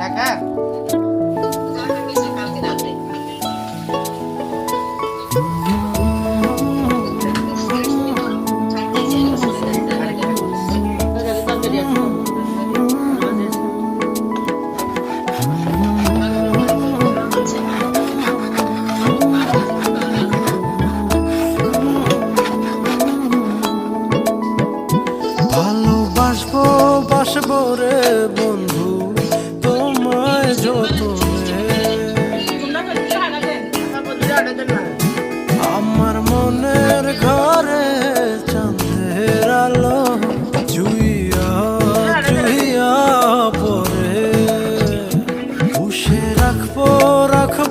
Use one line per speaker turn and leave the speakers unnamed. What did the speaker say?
টাকা
ভালোবাসবো, বাসবো রে বন্ধু, তোমায় যত আমার মনের ঘরে চাঁদের আলো জুইয়া জুইয়া পরে পুষে রাখব রাখব